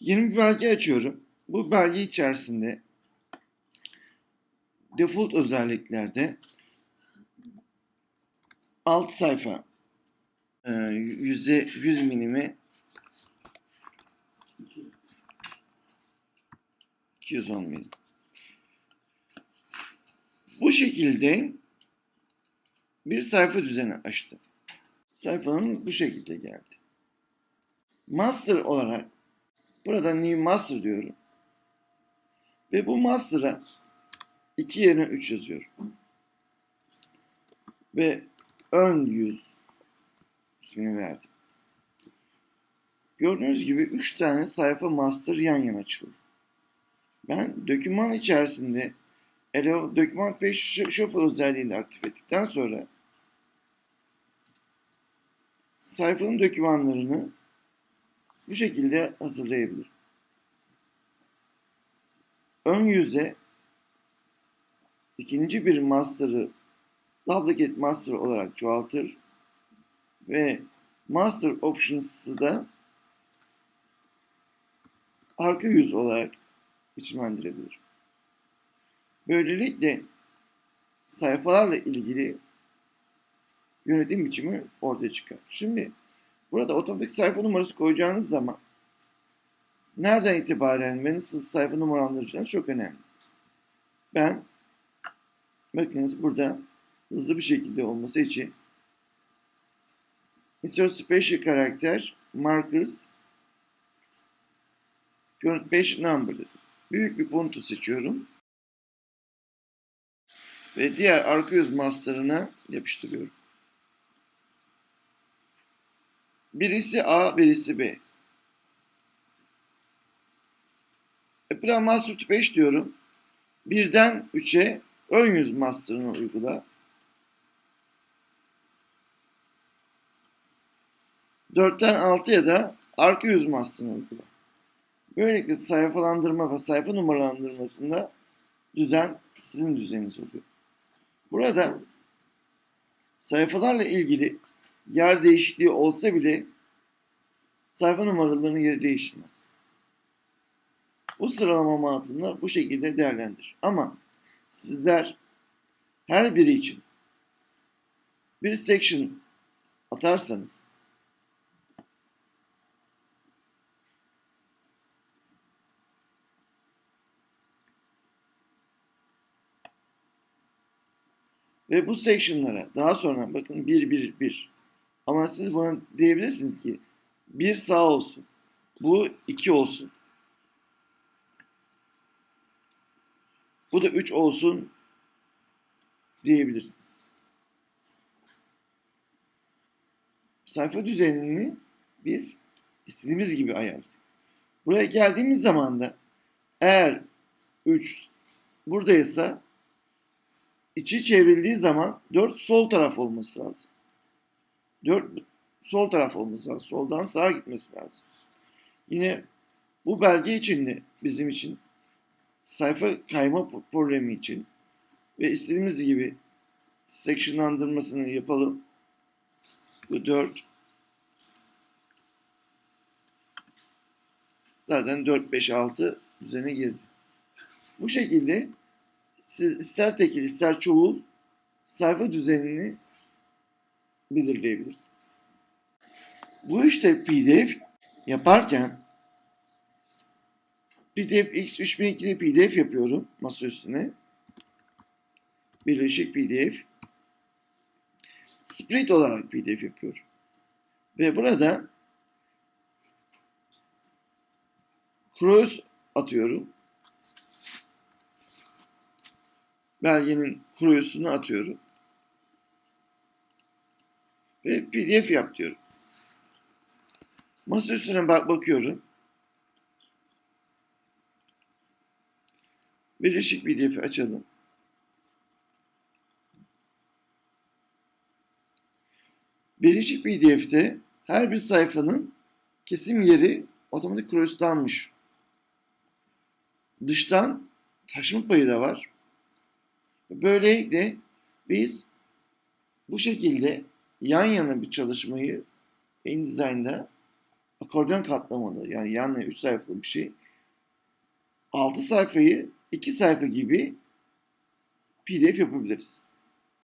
Yeni bir belge açıyorum. Bu belge içerisinde default özelliklerde alt sayfa e, yüzde 100 milimi 210 milim. Bu şekilde bir sayfa düzeni açtım. Sayfanın bu şekilde geldi. Master olarak burada new master diyorum. Ve bu master'a 2 yerine 3 yazıyorum. Ve ön yüz ismini verdim. Gördüğünüz gibi 3 tane sayfa master yan yana açıldı. Ben doküman içerisinde Allow Document Page Shuffle özelliğini aktif ettikten sonra sayfanın dokümanlarını bu şekilde hazırlayabilirim. Ön yüze ikinci bir master'ı duplicate master olarak çoğaltır ve master options'ı da arka yüz olarak biçimlendirebilirim. Böylelikle sayfalarla ilgili yönetim biçimi ortaya çıkar. Şimdi burada otomatik sayfa numarası koyacağınız zaman nereden itibaren ve nasıl sayfa numaralandıracağınız çok önemli. Ben bakınız burada hızlı bir şekilde olması için insert special karakter markers page number dedim. Büyük bir fontu seçiyorum. Ve diğer arka yüz master'ına yapıştırıyorum. Birisi A, birisi B. Apply Master to 5 diyorum. Birden 3'e ön yüz master'ını uygula. Dörtten 6'ya da arka yüz master'ını uygula. Böylelikle sayfalandırma ve sayfa numaralandırmasında düzen sizin düzeniniz oluyor. Burada sayfalarla ilgili yer değişikliği olsa bile sayfa numaralarının yeri değişmez. Bu sıralama mantığını bu şekilde değerlendir. Ama sizler her biri için bir section atarsanız Ve bu section'lara daha sonra bakın 1 1 1. Ama siz buna diyebilirsiniz ki bir sağ olsun. Bu 2 olsun. Bu da 3 olsun diyebilirsiniz. Sayfa düzenini biz istediğimiz gibi ayarladık. Buraya geldiğimiz zaman da eğer 3 buradaysa içi çevrildiği zaman 4 sol taraf olması lazım. 4 sol taraf olması lazım. Soldan sağa gitmesi lazım. Yine bu belge için de bizim için sayfa kayma problemi için ve istediğimiz gibi sectionlandırmasını yapalım. Bu 4 zaten 4 5 6 düzene girdi. Bu şekilde siz ister tekil ister çoğul sayfa düzenini belirleyebilirsiniz. Bu işte PDF yaparken PDF X3002'de PDF yapıyorum masa üstüne. Birleşik PDF. Split olarak PDF yapıyorum. Ve burada cross atıyorum. belgenin kuruyusunu atıyorum. Ve pdf yap diyorum. Masa üstüne bak bakıyorum. Birleşik pdf'i açalım. Birleşik pdf'te her bir sayfanın kesim yeri otomatik crosslanmış. Dıştan taşıma payı da var. Böylelikle biz bu şekilde yan yana bir çalışmayı InDesign'da akordeon katlamalı yani yanına 3 sayfalı bir şey 6 sayfayı 2 sayfa gibi PDF yapabiliriz.